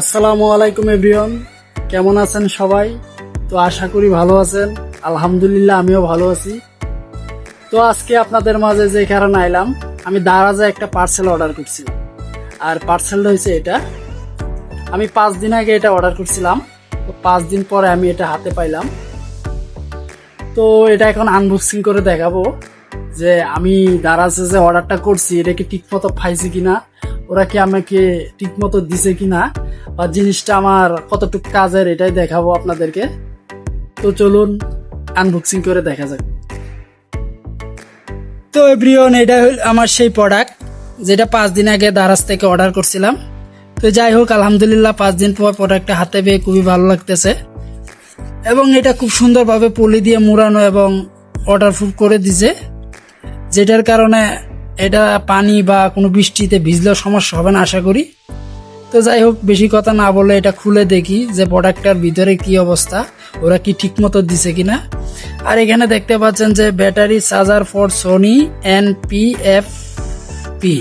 আসসালামু আলাইকুম এভরিওয়ান। কেমন আছেন সবাই? তো আশা করি ভালো আছেন। আলহামদুলিল্লাহ, আমিও ভালো আছি। তো আজকে আপনাদের মাঝে যে কারণে আইলাম, আমি দারাজে একটা পার্সেল অর্ডার করছি। আর পার্সেলটা হয়েছে এটা। আমি পাঁচ দিন আগে এটা অর্ডার করছিলাম। তো পাঁচ দিন পরে আমি এটা হাতে পাইলাম। তো এটা এখন আনবক্সিং করে দেখাবো যে আমি দারাজে যে অর্ডারটা করছি, এটা কি ঠিক মতো পাইছি কিনা। ওরা কি আমাকে ঠিক মতো দিছে কিনা? বা জিনিসটা আমার কতটুকু কাজের এটাই দেখাবো আপনাদেরকে। তো চলুন আনবক্সিং করে দেখা যাক। তো এভরিওন এটা আমার সেই প্রোডাক্ট যেটা পাঁচ দিন আগে দারাজ থেকে অর্ডার করছিলাম। তো যাই হোক, আলহামদুলিল্লাহ পাঁচ দিন পর প্রোডাক্টটা হাতে পেয়ে খুবই ভালো লাগতেছে। এবং এটা খুব সুন্দরভাবে পলি দিয়ে মুড়ানো এবং অর্ডার প্রুফ করে দিছে। যেটার কারণে এটা পানি বা কোনো বৃষ্টিতে ভিজলেও সমস্যা হবে না, আশা করি। তো যাই হোক, বেশি কথা না বলে এটা খুলে দেখি যে প্রোডাক্টটার ভিতরে কি অবস্থা, ওরা কি ঠিক মতো দিছে কিনা। আর এখানে দেখতে পাচ্ছেন যে battery charger for Sony N P F P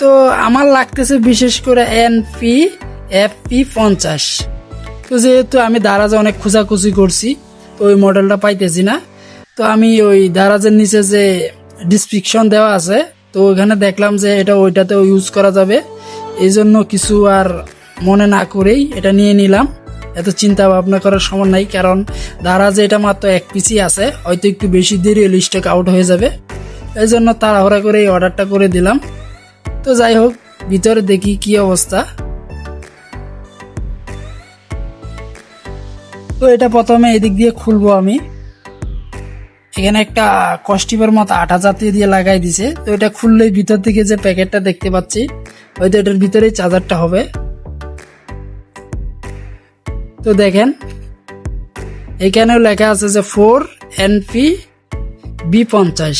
তো আমার লাগতেছে বিশেষ করে এন পি এফ পি পঞ্চাশ। তো যেহেতু আমি দারাজে অনেক খোঁজাখুঁজি করছি, তো ওই মডেলটা পাইতেছি না। তো আমি ওই দারাজের নিচে যে ডিসক্রিপশন দেওয়া আছে, তো ওইখানে দেখলাম যে এটা ওইটাতেও ইউজ করা যাবে। এই জন্য কিছু আর মনে না করেই এটা নিয়ে নিলাম। এত চিন্তা ভাবনা করার সময় নাই, কারণ দারাজে এটা মাত্র এক পিসি আছে, হয়তো একটু বেশি দেরি হলে আউট হয়ে যাবে। এই জন্য তাড়াহুড়া করে এই অর্ডারটা করে দিলাম। তো যাই হোক, ভিতরে দেখি কি অবস্থা। তো এটা প্রথমে এদিক দিয়ে খুলবো আমি। এখানে একটা কস্টিপের মতো আটা জাতীয় দিয়ে লাগাই দিছে। তো এটা খুললেই ভিতর থেকে যে প্যাকেটটা দেখতে পাচ্ছি হয়তো এটার ভিতরেই চার্জারটা হবে। তো দেখেন, এখানেও লেখা আছে যে ফোর এনপি বি পঞ্চাশ।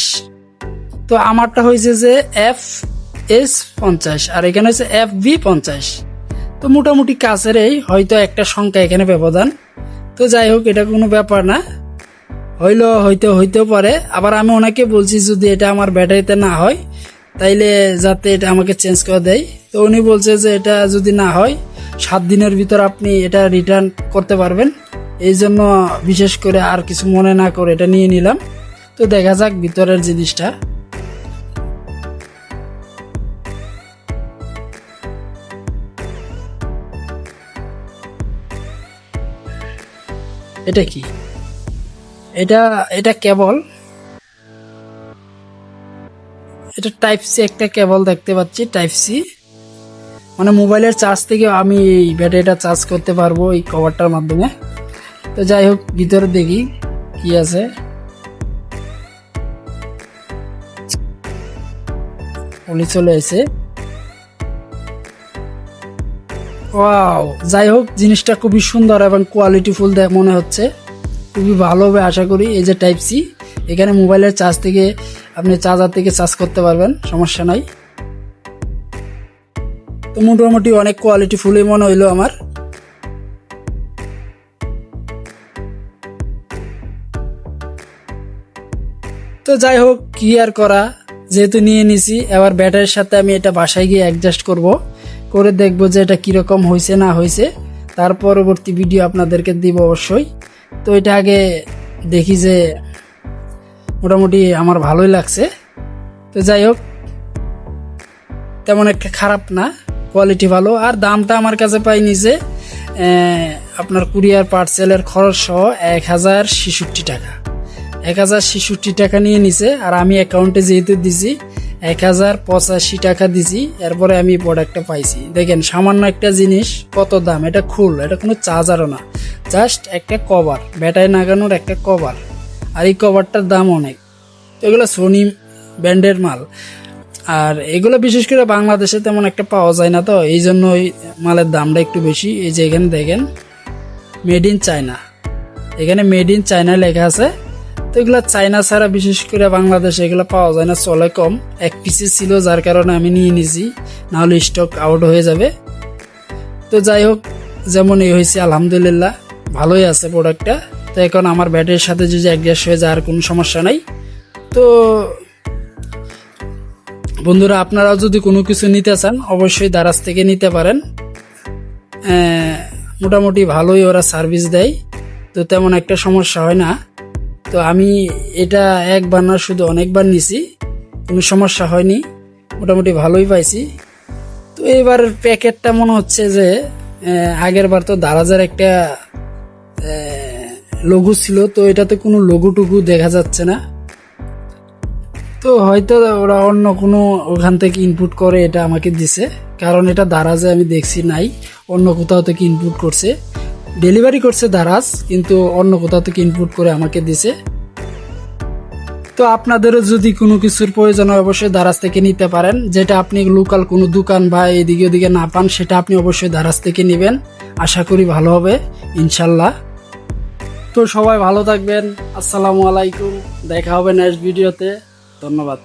তো আমারটা হয়েছে যে এফ এস পঞ্চাশ, আর এখানে হচ্ছে এফ বি পঞ্চাশ। তো মোটামুটি কাছেরই, হয়তো একটা সংখ্যা এখানে ব্যবধান। তো যাই হোক, এটা কোনো ব্যাপার না। হইল হয়তো হইতেও পারে। আবার আমি ওনাকে বলছি, যদি এটা আমার ব্যাটারিতে না হয়, তাইলে যাতে এটা আমাকে চেঞ্জ করে দেয়। তো উনি বলছে যে, এটা যদি না হয়, সাত দিনের ভিতর আপনি এটা রিটার্ন করতে পারবেন। এই জন্য বিশেষ করে আর কিছু মনে না করে এটা নিয়ে নিলাম। তো দেখা যাক ভিতরের জিনিসটা। এটা কি? এটা এটা কেবল। এটা টাইপ সি একটা কেবল দেখতে পাচ্ছি টাইপ সি মানে মোবাইলের চার্জ থেকে আমি এই ব্যাটারিটা চার্জ করতে পারব এই কভারটার মাধ্যমে। তো যাই হোক, ভিতরে দেখি কি আছে। চলে এসে। ওয়াও, যাই হোক, জিনিসটা খুবই সুন্দর এবং কোয়ালিটিফুল মনে হচ্ছে। খুবই ভালো হবে আশা করি, এই যে টাইপ সি এখানে মোবাইলের চার্জ থেকে আপনি চার্জার থেকে চার্জ করতে পারবেন, সমস্যা নাই। তো মোটামুটি অনেক কোয়ালিটি ফুলই মনে হইল আমার। তো যাই হোক, কি আর করা, যেহেতু নিয়ে নিছি, এবার ব্যাটারির সাথে আমি এটা বাসায় গিয়ে অ্যাডজাস্ট করব, করে দেখব যে এটা কীরকম হয়েছে না হয়েছে তার পরবর্তী ভিডিও আপনাদেরকে দিব অবশ্যই। তো এটা আগে দেখি যে মোটামুটি আমার ভালোই লাগছে। তো যাই হোক, তেমন একটা খারাপ না কোয়ালিটি ভালো। আর দামটা আমার কাছে পাই নিছে আপনার কুরিয়ার পার্সেলের খরচ সহ এক হাজার ছেষট্টি টাকা। এক হাজার ছেষট্টি টাকা নিয়ে নিছে, আর আমি অ্যাকাউন্টে যেহেতু দিছি এক হাজার পঁচাশি টাকা দিছি, এরপরে আমি প্রোডাক্টটা পাইছি। দেখেন, সামান্য একটা জিনিস, কত দাম? এটা খুল, এটা কোনো চার্জারও না। জাস্ট একটা কভার ব্যাটারি লাগানোর একটা কভার আর এই কভারটার দাম অনেক। এগুলো সোনি ব্র্যান্ডের মাল। আর এগুলো বিশেষ করে বাংলাদেশে তেমন একটা পাওয়া যায় না তো, এই জন্য ওই মালের দামটা একটু বেশি। এই যে এখানে দেখেন মেড ইন চায়না এখানে মেড ইন চায়না লেখা আছে তো এগুলো চায়না ছাড়া বিশেষ করে বাংলাদেশে এগুলো পাওয়া যায় না, চলে কম। এক পিসে ছিল, যার কারণে আমি নিয়ে নিছি, নাহলে স্টক আউট হয়ে যাবে। তো যাই হোক, যেমন এই হয়েছে, আলহামদুলিল্লাহ, ভালোই আছে প্রোডাক্টটা তো এখন আমার ব্যাটারির সাথে যদি অ্যাডজাস্ট হয়ে যায়, আর কোনো সমস্যা নাই। তো বন্ধুরা, আপনারাও যদি কোনো কিছু নিতে চান, অবশ্যই দারাজ থেকে নিতে পারেন। মোটামুটি ভালোই ওরা সার্ভিস দেয়। তো তেমন একটা সমস্যা হয় না। তো আমি এটা একবার না, শুধু অনেকবার নিছি। কোনো সমস্যা হয়নি। মোটামুটি ভালোই পাইছি। তো এবার প্যাকেটটা মনে হচ্ছে যে আগের বার তো দারাজের একটা লঘু ছিল, তো এটাতে কোনো লঘু টুকু দেখা যাচ্ছে না। তো হয়তো ওরা অন্য কোনো ওখান থেকে ইনপুট করে, এটা আমাকে দিছে। কারণ এটা দারাজে আমি দেখছি নাই। অন্য কোথাও থেকে ইনপুট করছে। ডেলিভারি করছে দারাজ, কিন্তু অন্য কোথাও থেকে ইনপুট করে আমাকে দিছে। তো আপনাদেরও যদি কোনো কিছুর প্রয়োজন হয়, অবশ্যই দারাজ থেকে নিতে পারেন। যেটা আপনি লোকাল কোনো দোকান বা এদিকে ওদিকে না পান, সেটা আপনি অবশ্যই দারাজ থেকে নেবেন। আশা করি ভালো হবে, ইনশাল্লাহ। তো সবাই ভালো থাকবেন। আসসালামু আলাইকুম। দেখা হবে নেক্সট ভিডিওতে ধন্যবাদ।